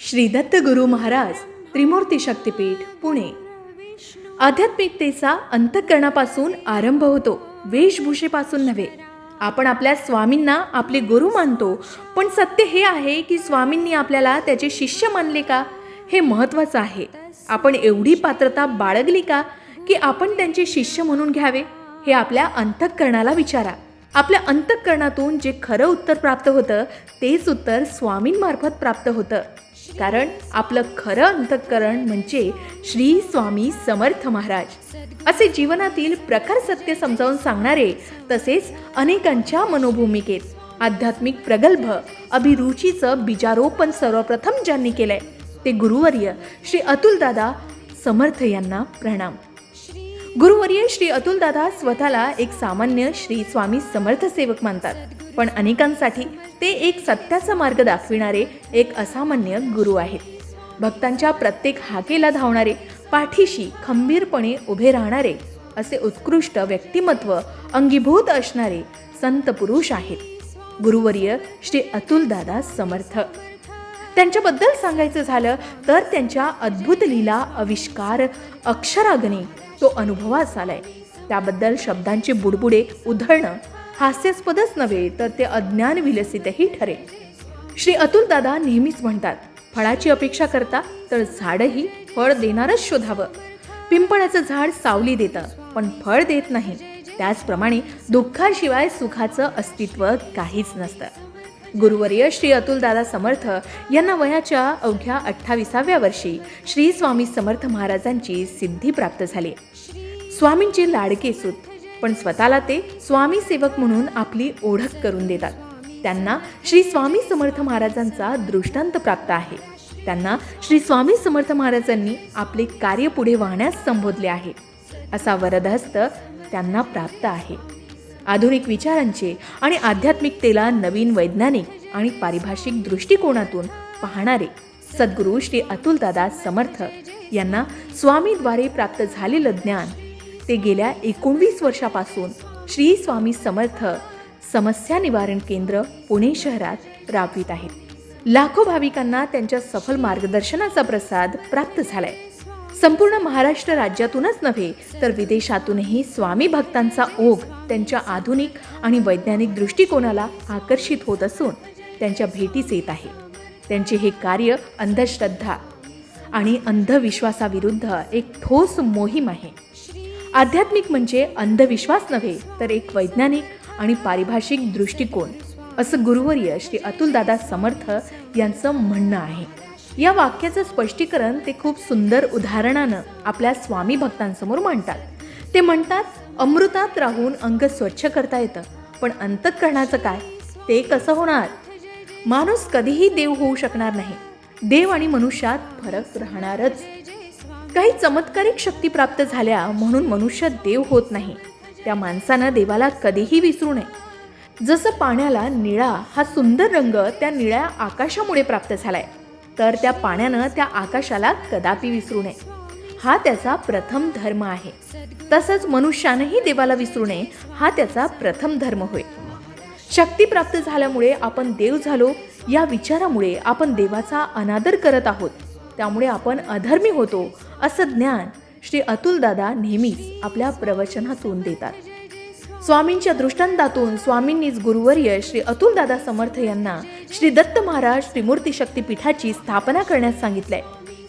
श्री दत्त गुरु महाराज त्रिमूर्ती शक्तिपीठ पुणे. आध्यात्मिकतेचा अंतःकरणापासून आरंभ होतो वेशभूषेपासून नव्हे. आपण आपल्या स्वामींना आपले गुरु मानतो पण सत्य हे आहे की स्वामींनी आपल्याला त्याचे शिष्य मानले का? हे महत्त्वाचं आहे. आपण एवढी पात्रता बाळगली का की आपण त्यांचे शिष्य म्हणून घ्यावे? हे आपल्या अंतःकरणाला विचारा. आपल्या अंतःकरणातून जे खरं उत्तर प्राप्त होतं तेच उत्तर स्वामींमार्फत प्राप्त होतं. कारण आपलं खरं अंतःकरण म्हणजे श्री स्वामी समर्थ महाराज. असे जीवनातील प्रखर सत्य समजावून सांगणारे तसेच अनेकांच्या मनोभूमिकेत आध्यात्मिक प्रगल्भ अभिरुचीचं बीजारोपण सर्वप्रथम ज्यांनी केलंय ते गुरुवर्य श्री अतुलदादा समर्थ यांना प्रणाम. गुरुवर्य श्री अतुलदादा स्वतःला एक सामान्य श्री स्वामी समर्थ सेवक मानतात. पण अनेकांसाठी ते एक सत्याचा मार्ग दाखविणारे एक असामान्य गुरु आहेत. भक्तांच्या प्रत्येक हाकेला धावणारे पाठीशी खंबीरपणे उभे राहणारे असे उत्कृष्ट व्यक्तिमत्व अंगीभूत असणारे संत पुरुष आहेत. गुरुवर्य श्री अतुलदादा समर्थ. त्यांच्याबद्दल सांगायचं झालं तर त्यांच्या अद्भुत लीला आविष्कार अक्षरागणे तो अनुभवास आलाय. त्याबद्दल शब्दांचे बुडबुडे उधळणं हास्यास्पदच नव्हे तर ते अज्ञान विलसितही ठरेल. श्री अतुलदादा नेहमीच म्हणतात फळाची अपेक्षा करता तर झाडही फळ देणारच शोधावं. पिंपळाचं झाड सावली देतं पण फळ देत नाही. त्याचप्रमाणे दुःखाशिवाय सुखाचं अस्तित्व काहीच नसतं. गुरुवर्य श्री अतुलदादा समर्थ यांना वयाच्या अवघ्या अठ्ठावीसाव्या वर्षी श्री स्वामी समर्थ महाराजांची सिद्धी प्राप्त झाली. स्वामींचे लाडके सुत पण स्वतःला ते स्वामी सेवक म्हणून आपली ओळख करून देतात. त्यांना श्री स्वामी समर्थ महाराजांचा दृष्टांत प्राप्त आहे. त्यांना श्री स्वामी समर्थ महाराजांनी आपले कार्य पुढे वाहण्यास संबोधले आहे. असा वरदहस्त त्यांना प्राप्त आहे. आधुनिक विचारांचे आणि आध्यात्मिकतेला नवीन वैज्ञानिक आणि पारिभाषिक दृष्टिकोनातून पाहणारे सद्गुरू श्री अतुलदादा समर्थ यांना स्वामीद्वारे प्राप्त झालेलं ज्ञान ते गेल्या एकोणवीस वर्षापासून श्री स्वामी समर्थ समस्या निवारण केंद्र पुणे शहरात राबवित आहेत. लाखो भाविकांना त्यांच्या सफल मार्गदर्शनाचा प्रसाद प्राप्त झालाय. संपूर्ण महाराष्ट्र राज्यातूनच नव्हे तर विदेशातूनही स्वामी भक्तांचा ओघ त्यांच्या आधुनिक आणि वैज्ञानिक दृष्टिकोनाला आकर्षित होत असून त्यांच्या भेटीस येत आहे. त्यांचे हे कार्य अंधश्रद्धा आणि अंधविश्वासाविरुद्ध एक ठोस मोहीम आहे. आध्यात्मिक म्हणजे अंधविश्वास नव्हे तर एक वैज्ञानिक आणि पारिभाषिक दृष्टिकोन असं गुरुवर्य श्री अतुलदादा समर्थ यांचं म्हणणं आहे. या वाक्याचं स्पष्टीकरण ते खूप सुंदर उदाहरणानं आपल्या स्वामी भक्तांसमोर मांडतात. ते म्हणतात अमृतात राहून अंग स्वच्छ करता येतं पण अंतःकरणाचं काय? ते कसं होणार? माणूस कधीही देव होऊ शकणार नाही. देव आणि मनुष्यात फरक राहणारच. काही चमत्कारिक शक्ती प्राप्त झाल्या म्हणून मनुष्य देव होत नाही. त्या माणसानं देवाला कधीही विसरू नये. जसं पाण्याला निळा हा सुंदर रंग त्या निळ्या आकाशामुळे प्राप्त झालाय तर त्या पाण्यानं त्या आकाशाला कदापि विसरू नये. हा त्याचा प्रथम धर्म आहे. तसंच मनुष्यानंही देवाला विसरू नये हा त्याचा प्रथम धर्म होय. शक्ती प्राप्त झाल्यामुळे आपण देव झालो या विचारामुळे आपण देवाचा अनादर करत आहोत. त्यामुळे आपण अधर्मी होतो असं ज्ञान श्री अतुलदादा नेहमीच आपल्या प्रवचनातून देतात. स्वामींच्या दृष्टांतातून स्वामींनीच गुरुवर्य श्री अतुलदादा समर्थ यांना श्री दत्त महाराज त्रिमूर्ती शक्तीपीठाची स्थापना करण्यास सांगितलंय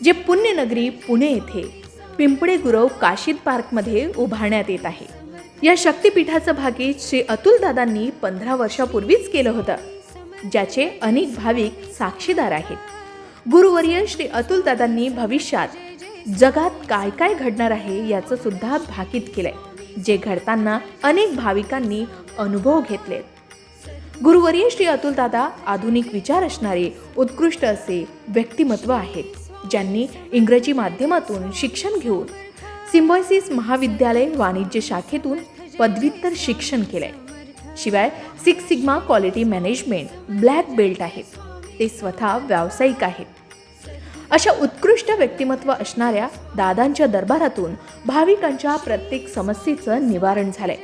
जे पुण्यनगरी पुणे येथे पिंपळे गुरव काशीद पार्कमध्ये उभारण्यात येत आहे. या शक्तीपीठाचं भागीत श्री अतुलदादांनी पंधरा वर्षापूर्वीच केलं होतं ज्याचे अनेक भाविक साक्षीदार आहेत. गुरुवर्य श्री अतुलदादांनी भविष्यात जगात काय काय घडणार आहे याचं सुद्धा भाकीत केलंय. जे घडताना अनेक भाविकांनी अनुभव घेतलेत. गुरुवर्य श्री अतुलदादा आधुनिक विचार असणारे उत्कृष्ट असे व्यक्तिमत्व आहेत ज्यांनी इंग्रजी माध्यमातून शिक्षण घेऊन सिम्बॉयसिस महाविद्यालय वाणिज्य शाखेतून पदव्युत्तर शिक्षण केलंय. शिवाय six sigma quality management black belt आहेत. ते स्वतः व्यावसायिक आहेत. अशा उत्कृष्ट व्यक्तिमत्व असणाऱ्या दादांच्या दरबारातून भाविकांच्या प्रत्येक समस्येचं निवारण झालंय.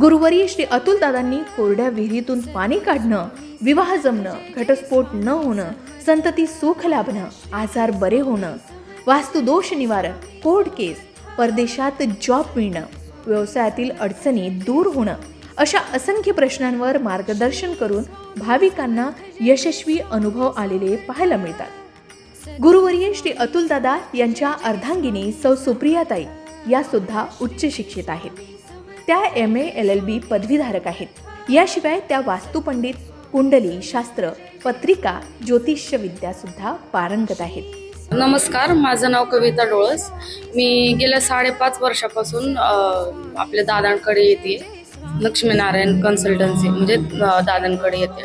गुरुवारी श्री अतुल दादांनी कोरड्या विहिरीतून पाणी काढणं विवाह जमणं घटस्फोट न होणं संतती सुख लाभणं आजार बरे होणं वास्तुदोष निवारण कोर्ट केस परदेशात जॉब मिळणं व्यवसायातील अडचणी दूर होणं अशा असंख्य प्रश्नांवर मार्गदर्शन करून भाविकांना यशस्वी अनुभव आलेले पाहायला मिळतात. गुरुवर्य श्री अतुलदादा यांच्या अर्धांगिनी सौ सुप्रियाताई या सुद्धा उच्च शिक्षित आहेत. त्या M A L L B पदवीधारक आहेत. याशिवाय त्या वास्तुपंडित कुंडली शास्त्र पत्रिका ज्योतिष्य विद्या सुद्धा पारंगत आहेत. नमस्कार माझं नाव कविता डोळस. मी गेल्या साडेपाच वर्षापासून आपल्या दादांकडे येते. लक्ष्मीनारायण कन्सल्टन्सी म्हणजे दादांकडे येते.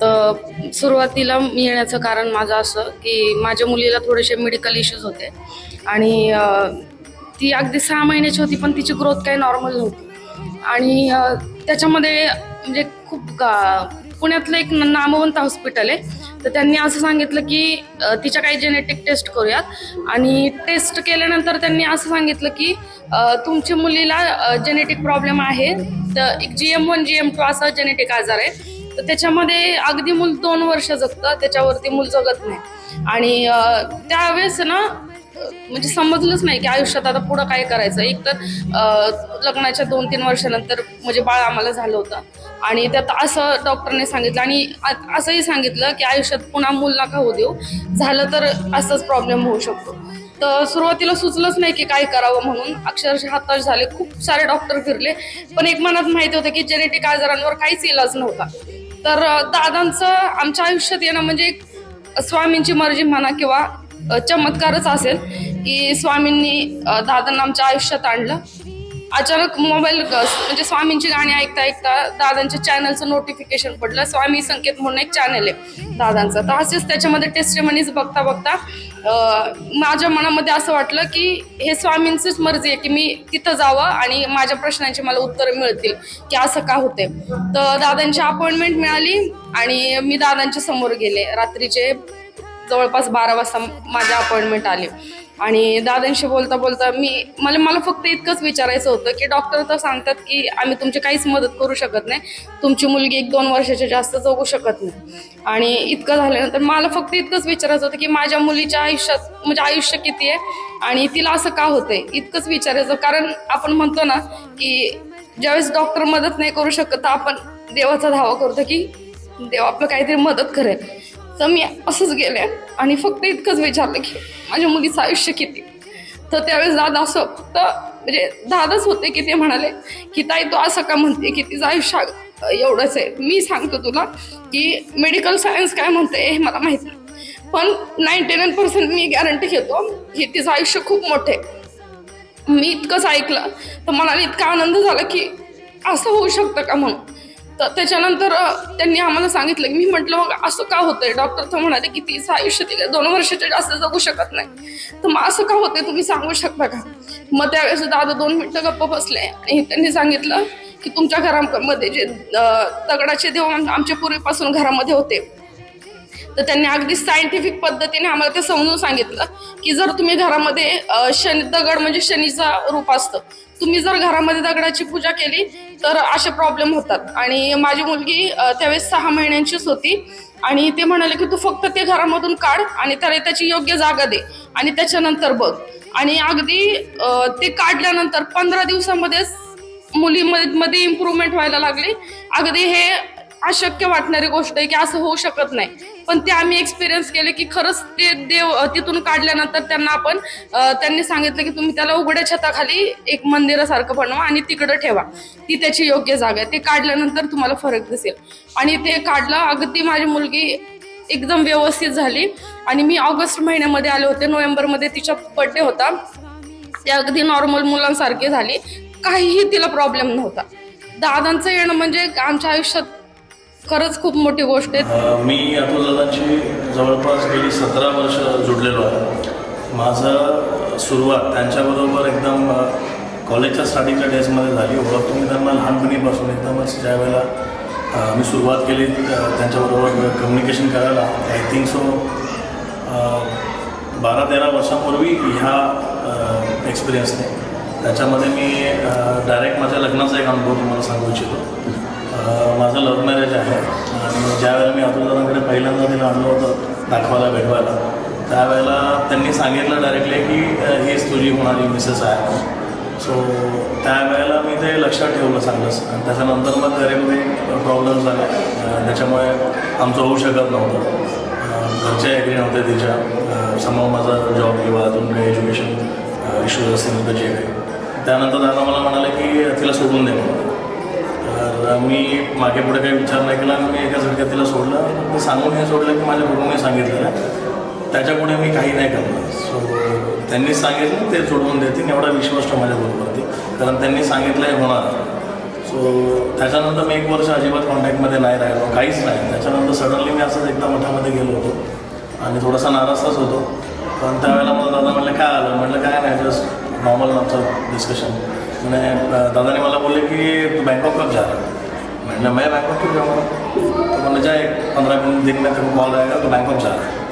तर सुरुवातीला येण्याचं कारण माझं असं की माझ्या मुलीला थोडेसे मेडिकल इश्यूज होते. आणि ती अगदी सहा महिन्याची होती पण तिची ग्रोथ काही नॉर्मल नव्हती. आणि त्याच्यामध्ये म्हणजे खूप गा- पुण्यातलं एक नामवंत हॉस्पिटल आहे. तर त्यांनी असं सांगितलं की तिच्या काही जेनेटिक टेस्ट करूयात. आणि टेस्ट केल्यानंतर त्यांनी असं सांगितलं की तुमच्या मुलीला जेनेटिक प्रॉब्लेम आहे. तर एक G M one G M two असा जेनेटिक आजार आहे. तर त्याच्यामध्ये अगदी मूल दोन वर्ष जगतं त्याच्यावरती मूल जगत नाही. आणि त्यावेळेस ना म्हणजे समजलंच नाही की आयुष्यात आता पुढं काय करायचं. एक तर लग्नाच्या दोन तीन वर्षानंतर म्हणजे बाळ आम्हाला झालं होतं. आणि त्यात असं डॉक्टरने सांगितलं आणि असंही सांगितलं की आयुष्यात पुन्हा मूल नका होऊ देऊ. झालं तर असंच प्रॉब्लेम होऊ शकतो. तर सुरुवातीला सुचलंच नाही की काय करावं म्हणून. अक्षरशः हताश झाले. खूप सारे डॉक्टर फिरले. पण एक मनात माहिती होतं की जेनेटिक आजारांवर काहीच इलाज नव्हता. तर दादांचं आमच्या आयुष्यात येणं म्हणजे एक स्वामींची मर्जी म्हणा किंवा चमत्कारच असेल की स्वामींनी दादांना आमच्या आयुष्यात आणलं. अचानक मोबाईल म्हणजे स्वामींची गाणी ऐकता ऐकता दादांच्या चॅनलचं नोटिफिकेशन पडलं. स्वामी संकेत म्हणून एक चॅनल आहे दादांचं. तर असेच त्याच्यामध्ये टेस्टमनीज बघता बघता माझ्या मनामध्ये असं वाटलं की हे स्वामींचीच मर्जी आहे की मी तिथं जावं आणि माझ्या प्रश्नांची मला उत्तरं मिळतील की असं का होते तर दादांची अपॉइंटमेंट मिळाली आणि मी दादांच्या समोर गेले. रात्रीचे जवळपास बारा वाजता माझ्या अपॉइंटमेंट आली. आणि दादांशी बोलता बोलता मी मला मला फक्त इतकंच विचारायचं होतं की डॉक्टर तर सांगतात की आम्ही तुमची काहीच मदत करू शकत नाही. तुमची मुलगी एक दोन वर्षाच्या जास्त जगू शकत नाही. आणि इतकं झाल्यानंतर मला फक्त इतकंच विचारायचं होतं की माझ्या मुलीच्या आयुष्यात म्हणजे आयुष्य किती आहे? आणि तिला असं का होतंय? इतकंच विचारायचं कारण आपण म्हणतो ना की ज्यावेळेस डॉक्टर मदत नाही करू शकत तर आपण देवाचा धावा करतो की देव आपलं काहीतरी मदत करेल. तर मी असंच गेले. आणि फक्त इतकंच विचारलं की माझ्या मुलीचं आयुष्य किती? तर त्यावेळेस दादा असं फक्त म्हणजे दादाच होते की ते म्हणाले की ताई तू असं का म्हणते की तिचं आयुष्य एवढंच आहे? मी सांगतो तुला की मेडिकल सायन्स काय म्हणते हे मला माहीत नाही. पण नाईन्टी नाईन पर्सेंट मी गॅरंटी घेतो की तिचं आयुष्य खूप मोठं आहे. मी इतकंच ऐकलं. तर मला इतका आनंद झाला की असं होऊ शकतं का म्हणून? तर त्याच्यानंतर त्यांनी आम्हाला सांगितलं की मी म्हटलं मग असं का होतंय? डॉक्टर तर म्हणाले की तिचं आयुष्य तिला दोन वर्षाच्या जास्त जगू शकत नाही. तर मग असं का होतंय तुम्ही सांगू शकता का? मग त्यावेळेस दादा दोन मिनटं गप्प बसले आणि त्यांनी सांगितलं की तुमच्या घरामध्ये जे दगडाचे देव आमच्या पूर्वीपासून घरामध्ये होते तर त्यांनी अगदी सायंटिफिक पद्धतीने आम्हाला ते समजून सांगितलं की जर तुम्ही घरामध्ये शनी दगड म्हणजे शनीचा रूप असतं तुम्ही जर घरामध्ये दगडाची पूजा केली तर असे प्रॉब्लेम होतात. आणि माझी मुलगी त्यावेळेस सहा महिन्यांचीच होती आणि ते म्हणाले की तू फक्त ते घरामधून काढ आणि त्याला त्याची योग्य जागा दे आणि त्याच्यानंतर बघ. आणि अगदी ते काढल्यानंतर पंधरा दिवसामध्येच मुलीमध्ये मध्ये इम्प्रूव्हमेंट व्हायला लागली. अगदी हे अशक्य वाटणारी गोष्ट आहे की असं होऊ शकत नाही. पण ते आम्ही एक्सपिरियन्स केले की खरंच ते देव तिथून काढल्यानंतर त्यांना आपण त्यांनी सांगितलं की तुम्ही त्याला उघड्या छताखाली एक मंदिरासारखं बनवा आणि तिकडं ठेवा. ती त्याची योग्य जागा आहे. ते काढल्यानंतर तुम्हाला फरक दिसेल. आणि ते काढलं अगदी माझी मुलगी एकदम व्यवस्थित झाली. आणि मी ऑगस्ट महिन्यामध्ये आले होते. नोव्हेंबरमध्ये तिचा बड्डे होता. ते अगदी नॉर्मल मुलांसारखी झाली. काहीही तिला प्रॉब्लेम नव्हता. दादांचं येणं म्हणजे आमच्या आयुष्यात खरंच खूप मोठी गोष्ट आहे. मी अतुलदादांची जवळपास गेली सतरा वर्ष जुडलेलो आहे. माझं सुरुवात त्यांच्याबरोबर एकदम कॉलेजच्या स्टार्टिंगच्या डेजमध्ये झाली. ओळख मी त्यांना लहानपणीपासून. एकदमच ज्या वेळेला मी सुरुवात केली त्यांच्याबरोबर कम्युनिकेशन करायला. आय थिंक सो बारा तेरा वर्षांपूर्वी ह्या एक्सपिरियन्सने त्याच्यामध्ये मी डायरेक्ट माझ्या लग्नाचा एक अनुभव तुम्हाला सांगू इच्छितो. माझं लव्ह मॅरेज आहे. आणि ज्यावेळेला मी अतुलदादांकडे पहिल्यांदा तिला आणलं होतं दाखवायला भेटवायला त्यावेळेला त्यांनी सांगितलं डायरेक्टली की हीच तुझी होणारी मिसेस आहे. सो त्यावेळेला मी ते लक्षात ठेवलं चांगलंच आणि त्याच्यानंतर मग घरी प्रॉब्लेम झाले. त्याच्यामुळे आमचं होऊ शकत नव्हतं. घरचे ॲग्री नव्हते तिच्या. समोर माझा जॉब किंवा अजून काही एज्युकेशन इश्यूज असतील तर जे काही. त्यानंतर दादा मला म्हणाले की तिला सोडून दे म्हणून. तर मी मागे पुढे काही विचार नाही केला. आणि मी एका झटक्यात तिला सोडलं. मी सांगून हे सोडलं की माझ्या कुटुंबाने सांगितलं आहे त्याच्यापुढे मी काही नाही करणार. सो त्यांनीच सांगितलं ते सोडवून देतील. एवढा विश्वास ठेव माझ्या गुरुवरती. कारण त्यांनी सांगितलं हे होणार. सो त्याच्यानंतर मी एक वर्ष अजिबात कॉन्टॅक्टमध्ये नाही राहिलो. काहीच नाही. त्याच्यानंतर सडनली मी असंच एकदा मठामध्ये गेलो होतो. आणि थोडासा नाराजच होतो. पण त्यावेळेला मला दादा म्हटलं काय आलं? म्हटलं काय नाही जस्ट नॉर्मल आमचं डिस्कशन दादाने मला बोलले की तू बँकॉक कब जा रहा है मैंने मैं बैंकॉक क्यों जाऊँगा तो मैंने जाए पंद्रह दिन में तेरे कॉल आएगा तो बँकॉक जा। रहा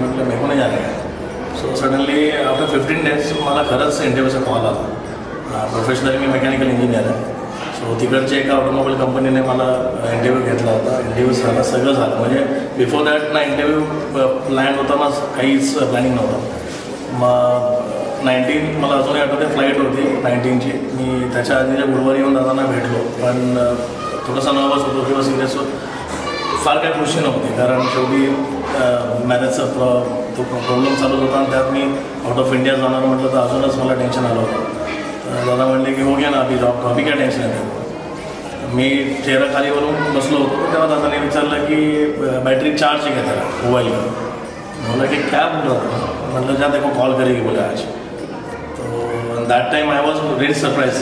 म्हटलं मेको नाही जाणार जाने so suddenly after fifteen days मला खरंच इंटरव्ह्यूचा कॉल आला प्रोफेशनली मी मेकॅनिकल इंजिनियर आहे सो तिकडच्या एका ऑटोमोबाईल कंपनीने मला इंटरव्ह्यू घेतला होता। इंटरव्ह्यू झाला सगळं झालं. म्हणजे बिफोर दॅट ना इंटरव्ह्यू प्लॅन होताना काहीच प्लॅनिंग नव्हतं. मग नाईन्टीन मला अजूनही आठवते फ्लाईट होती नाईन्टीनची मी त्याच्या आधीच्या गुरुवारी येऊन दादांना भेटलो पण थोडासा नर्वस होतो किंवा सिरियस फार काही खुशी नव्हती कारण शेवटी मॅरेजचा प्र तो प्रॉब्लेम चालू होता आणि त्यात मी आउट ऑफ इंडिया जाणार म्हटलं तर अजूनच मला टेन्शन आलं होतं. दादा म्हणले की हो गया ना अभी जॉब अभि काय टेन्शन आहे? मी चेहरा खाली वरून बसलो होतो तेव्हा दादाने विचारलं की बॅटरी चार्ज आहे का त्याला मोबाईल बोला की क्या बोल रहा था जा देखो कॉल करेगी बोला आज. That time I was really surprise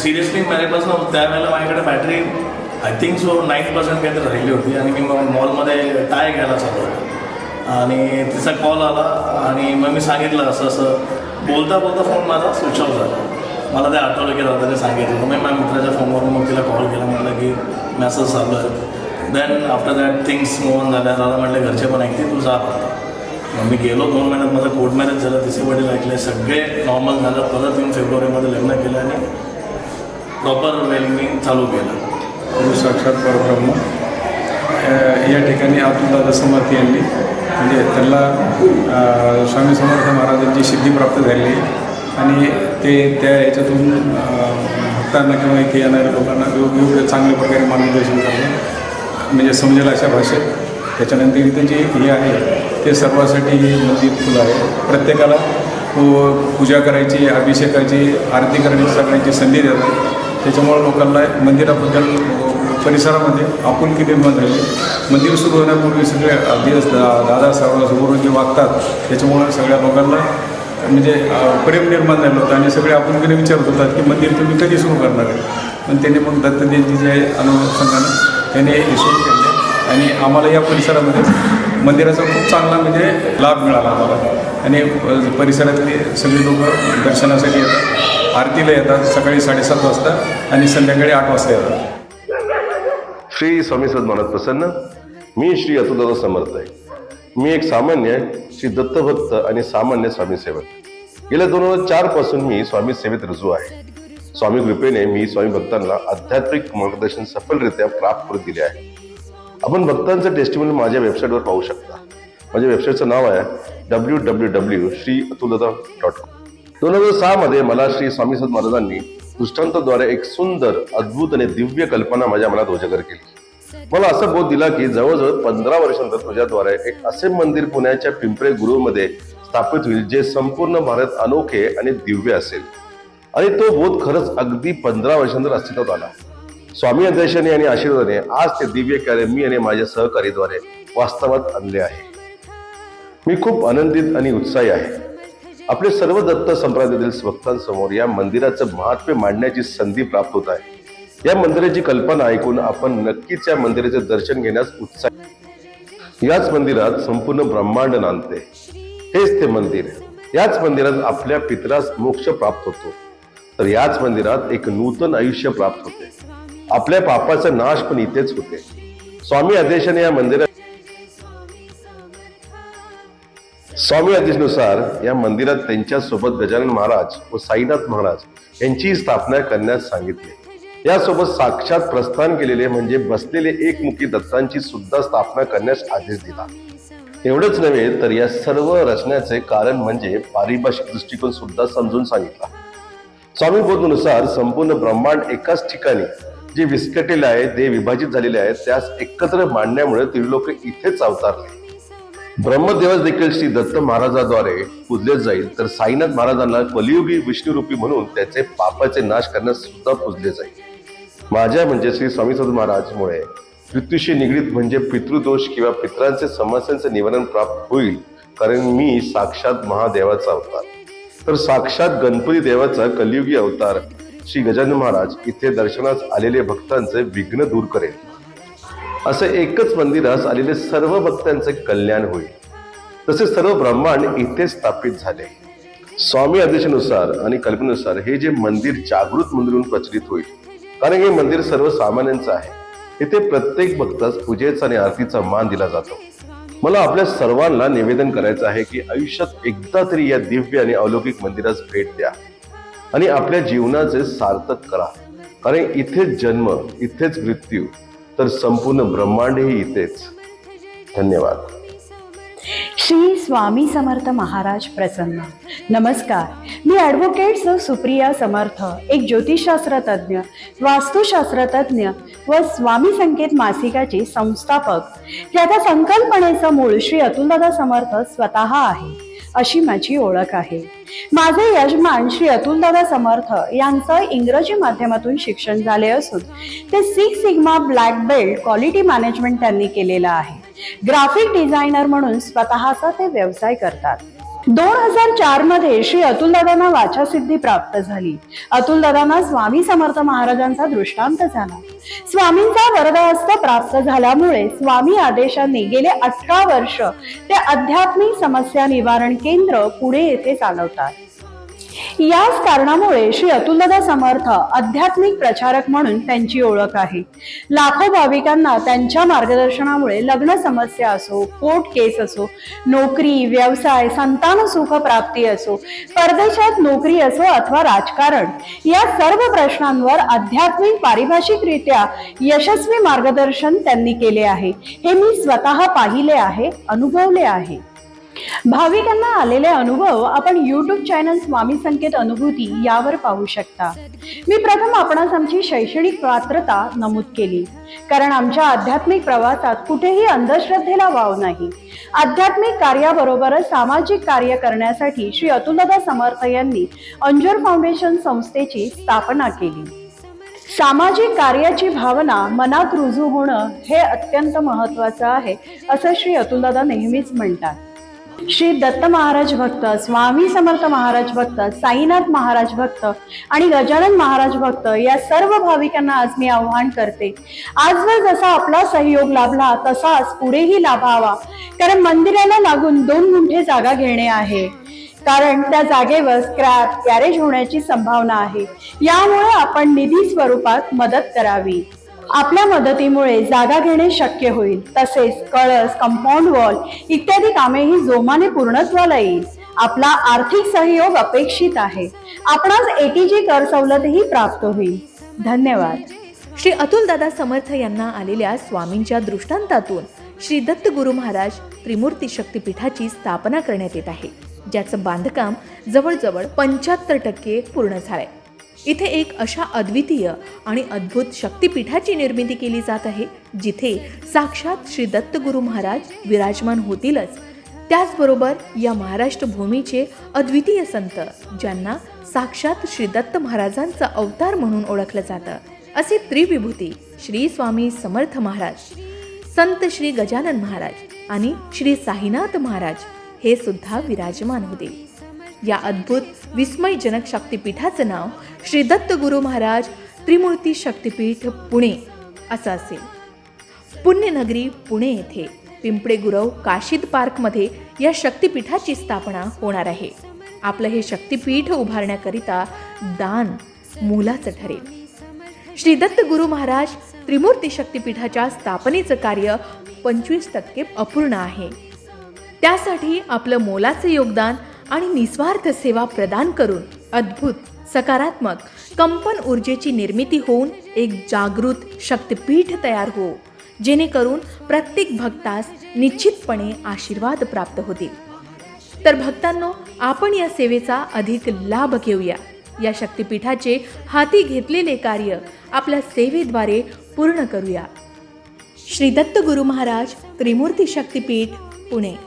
seriously मेरे पास ना त्यावेळेला माझ्याकडे battery I think so nine percent काहीतरी राहिली होती. आणि मी मग मॉलमध्ये टाय घ्यायला चालू होतो. आणि तिचा कॉल आला. आणि मग मी सांगितलं असं असं. बोलता बोलता फोन माझा स्विच ऑफ झाला. मला ते आठवलं की दादाने सांगितलं. मग मी माझ्या मित्राच्या फोनवरून मग तिला कॉल केला. म्हटलं की मॅसेज चालू आहे then after that things move on झाल्या. दादा म्हटलं घरचे पण ऐकते तू जा. मी गेलो दोन महिन्यात माझं कोर्ट मॅरेज झालं तिचे वडील ऐकले सगळे नॉर्मल झालं. परत येऊन फेब्रुवारीमध्ये लग्न केलं आणि प्रॉपर वेलिंग चालू केलं. गुरु साक्षात परब्रह्म. या ठिकाणी अतुलदादा समर्थ यांनी म्हणजे त्यांना स्वामी समर्थ महाराजांची सिद्धी प्राप्त झाली. आणि ते त्या याच्यातून भक्तांना किंवा इथे येणाऱ्या लोकांना वेगवेगळ्या चांगल्या प्रकारे मार्गदर्शन करणं म्हणजे समजेल अशा भाषेत. त्याच्यानंतर इथं जे हे आहे ते सर्वासाठी मंदिर खुलं आहे. प्रत्येकाला पूजा करायची अभिषेकाची आरती करण्याची सगळ्यांची संधी देतात त्याच्यामुळं लोकांना मंदिराबद्दल परिसरामध्ये आपुलकी निर्माण झाली. मंदिर सुरू होण्यापूर्वी सगळे अगदी दा- दादा सर्व जे वागतात त्याच्यामुळं सगळ्या लोकांना म्हणजे प्रेम निर्माण झालं होतं आणि सगळे आपुलकीने विचारत होतात की मंदिर तुम्ही कधी सुरू करणार आहे? पण त्यांनी मग अनुभव संघानं त्याने हे सुरू केलं. आणि आम्हाला या परिसरामध्ये मंदिराचा खूप चांगला म्हणजे लाभ मिळाला आम्हाला. आणि परिसरातले सगळे लोक दर्शनासाठी येतात आरतीला येतात सकाळी साडेसात वाजता आणि संध्याकाळी आठ वाजता येतात. श्री स्वामी सद्मानत प्रसन्न. मी श्री अतुलदादा समर्थ आहे. मी एक सामान्य श्री दत्तभक्त आणि सामान्य स्वामी सेवक. गेल्या दोन हजार चारपासून मी स्वामी सेवेत रुजू आहे. स्वामी कृपेने मी स्वामी भक्तांना आध्यात्मिक मार्गदर्शन सफलरित्या प्राप्त करून दिले आहे. आपण भक्तांचं टेस्टिमोनी माझ्या वेबसाईटवर पाहू शकता. माझ्या वेबसाईटचं नाव आहे W W W Shri Atuldada dot com दोन हजार सहा मध्ये मला श्री स्वामी सद महाराजांनी दृष्टांताद्वारे एक सुंदर अद्भुत आणि दिव्य कल्पना माझ्या मनात उजागर केली. मला असा बोध दिला की जवळजवळ पंधरा वर्षानंतर तुझ्याद्वारे एक असे मंदिर पुण्याच्या पिंपरे गुरुमध्ये स्थापित होईल जे संपूर्ण भारत अनोखे आणि दिव्य असेल. आणि तो बोध खरंच अगदी पंधरा वर्षानंतर अस्तित्वात आला. स्वामी आदेशाने आणि आशीर्वादाने आज ते दिव्य कार्य मी आणि माझ्या सहकारीद्वारे वास्तवात आणले आहे. मी खूप आनंदित आणि उत्साही आहे. आपले सर्व दत्त संप्रदायातील भक्तांसमोर या मंदिराचं महात्म्य मांडण्याची संधी प्राप्त होत आहे. या मंदिराची कल्पना ऐकून आपण नक्कीच या मंदिराचे दर्शन घेण्यास उत्साह याच मंदिरात संपूर्ण ब्रह्मांड नांदते. हेच ते मंदिर. याच मंदिरात आपल्या पितरास मोक्ष प्राप्त होतो. तर याच मंदिरात एक नूतन आयुष्य प्राप्त होते. आपल्या पापाचा नाश पण इथेच होते. स्वामी आदेशाने या मंदिरात स्वामी आदेशनुसार या मंदिरात त्यांच्यासोबत गजानन महाराज व साईनाथ महाराज यांची स्थापना करण्यास सांगितले. यासोबत साक्षात प्रस्थान केलेले म्हणजे बसलेले एकमुखी दत्तांची सुद्धा स्थापना करण्यास आदेश दिला. एवढंच नव्हे तर या सर्व रचण्याचे कारण म्हणजे पारिभाषिक दृष्टिकोन सुद्धा समजून सांगितला. स्वामी बोधनुसार संपूर्ण ब्रह्मांड एकाच ठिकाणी जे विस्कटलेले आहेत ते विभाजित झालेले आहेत त्यास एकत्र मांडण्यामुळे त्रिलोक इथेच अवतारले. ब्रह्मदेवास देखील श्री दत्त महाराजाद्वारे पूजले जाईल तर साईनाथ महाराजांना कलियुगी विष्णुरूपी म्हणून त्याचे पापाचे नाश करण्यास सुद्धा पूजले जाईल. माझ्या म्हणजे श्री स्वामी सद महाराजमुळे पृथ्वीशी निगडीत म्हणजे पितृदोष किंवा पित्रांचे समस्यांचे निवारण प्राप्त होईल कारण मी साक्षात महादेवाचा अवतार. तर साक्षात गणपती देवाचा कलियुगी अवतार श्री गजानन महाराज इथे दर्शनास आलेले भक्तांचे विघ्न दूर करेल. असे एकच मंदिरास आलेले सर्व भक्तांचे कल्याण होईल. तसे सर्व ब्रह्मांड इथे स्थापित झाले. स्वामी आदेशानुसार आणि कल्पनेनुसार हे जे मंदिर जागृत मंदिर म्हणून प्रचलित होईल. कारण हे मंदिर सर्वसामान्यांचं आहे. इथे प्रत्येक भक्तास पूजेचा आणि आरतीचा मान दिला जातो. मला आपल्या सर्वांना निवेदन करायचं आहे की आयुष्यात एकदा तरी या दिव्य आणि अलौकिक मंदिरास भेट द्या. आणि आपल्या जीवनाचे सार्थक करा. कारण इथेच जन्म इथेच मृत्यू तर संपूर्ण ब्रह्मांडही इथेच. धन्यवाद. श्री स्वामी समर्थ महाराज प्रसन्न. नमस्कार. मी ॲडव्होकेट सौ सुप्रिया समर्थ एक ज्योतिषशास्त्र तज्ज्ञ वास्तुशास्त्र तज्ज्ञ व स्वामी संकेत मासिकाची संस्थापक. ज्याच्या संकल्पनेचं मूळ श्री अतुलदादा समर्थ स्वतः आहे. अशी माझी ओळख आहे. माझे यजमान श्री अतुलदादा समर्थ यांचं इंग्रजी माध्यमातून शिक्षण झाले असून ते six sigma black belt quality management त्यांनी केलेलं आहे. ग्राफिक डिझायनर म्हणून स्वतःचा ते व्यवसाय करतात. दोन हजार चारमध्ये श्री अतुलदादांना वाचासिद्धी प्राप्त झाली. अतुलदादांना स्वामी समर्थ महाराजांचा दृष्टांत झाला. स्वामींचा वरदहस्त प्राप्त झाल्यामुळे स्वामी आदेशांनी गेले अठरा वर्ष ते आध्यात्मिक समस्या निवारण केंद्र पुणे येथे चालवतात. याच कारणामुळे श्री अतुलदादा समर्थ आध्यात्मिक प्रचारक म्हणून त्यांची ओळख आहे. लाखो भाविकांना त्यांच्या मार्गदर्शनामुळे लग्न समस्या असो कोर्ट केस असो नोकरी व्यवसाय संतान सुख प्राप्ती असो परदेशात नोकरी असो अथवा राजकारण या सर्व प्रश्नांवर आध्यात्मिक पारिभाषिकरित्या यशस्वी मार्गदर्शन त्यांनी केले आहे. हे मी स्वतः पाहिले आहे अनुभवले आहे. भाविकांना आलेले अनुभव आपण युट्यूब चॅनल स्वामी संकेत अनुभूती यावर पाहू शकता. मी प्रथम आपणास आमची शैक्षणिक पात्रता नमूद केली. कारण आमच्या आध्यात्मिक प्रवासात कुठेही अंधश्रद्धेला वाव नाही. आध्यात्मिक कार्याबरोबरच सामाजिक कार्य करण्यासाठी श्री अतुलदा समर्थ यांनी अंजोर फाउंडेशन संस्थेची स्थापना केली. सामाजिक कार्याची भावना मनात रुजू होणं हे अत्यंत महत्वाचं आहे असं श्री अतुलदादा नेहमीच म्हणतात. श्री दत्त महाराज भक्त स्वामी समर्थ महाराज भक्त साईनाथ महाराज भक्त आणि गजानन महाराज भक्त या सर्व भाविकांना आज मी आव्हान करते. आजवर जसा आपला सहयोग लाभला तसाच पुढेही लाभावा. कारण मंदिराला लागून दोन गुंठे जागा घेणे आहे. कारण त्या जागेवर स्क्रॅप गॅरेज होण्याची संभावना आहे. यामुळे आपण निधी स्वरूपात मदत करावी. आपल्या मदतीमुळे जागा घेणे शक्य होईल. तसेच कळस कंपाऊंड वॉल इत्यादी कामेही जोमाने पूर्णत्वाला येईल. आपला आर्थिक सहयोग अपेक्षित आहे. आपणास एटीजी कर सवलतही प्राप्त होईल. धन्यवाद. श्री अतुलदादा समर्थ यांना आलेल्या स्वामींच्या दृष्टांतातून श्री दत्त गुरु महाराज त्रिमूर्ती शक्तीपीठाची स्थापना करण्यात येत आहे. ज्याचं बांधकाम जवळजवळ पंच्याहत्तर टक्के पूर्ण झालंय. इथे एक अशा अद्वितीय आणि अद्भुत शक्तीपीठाची निर्मिती केली जात आहे जिथे साक्षात श्री दत्त गुरु महाराज विराजमान होतीलच. त्याचबरोबर या महाराष्ट्र भूमीचे अद्वितीय संत ज्यांना साक्षात श्री दत्त महाराजांचा अवतार म्हणून ओळखलं जातं. असे त्रिविभूती श्री स्वामी समर्थ महाराज संत श्री गजानन महाराज आणि श्री साईनाथ महाराज हे सुद्धा विराजमान होते. या अद्भुत विस्मयजनक शक्तिपीठाचं नाव श्री दत्त गुरु महाराज त्रिमूर्ती शक्तिपीठ पुणे असं असेल. पुण्यनगरी पुणे येथे पिंपळे गुरव काशीद पार्कमध्ये या शक्तिपीठाची स्थापना होणार आहे. आपलं हे शक्तिपीठ उभारण्याकरिता दान मोलाचं ठरेल. श्री दत्त गुरु महाराज त्रिमूर्ती शक्तिपीठाच्या स्थापनेचं कार्य पंचवीस टक्के अपूर्ण आहे. त्यासाठी आपलं मोलाचं योगदान आणि निस्वार्थ सेवा प्रदान करून अद्भुत सकारात्मक कंपन ऊर्जेची निर्मिती होऊन एक जागृत शक्तिपीठ तयार हो जेणेकरून प्रत्येक भक्तास निश्चितपणे आशीर्वाद प्राप्त होतील. तर भक्तांनो आपण या सेवेचा अधिक लाभ घेऊया. या शक्तिपीठाचे हाती घेतलेले कार्य आपल्या सेवेद्वारे पूर्ण करूया. श्री दत्त गुरु महाराज त्रिमूर्ती शक्तिपीठ पुणे.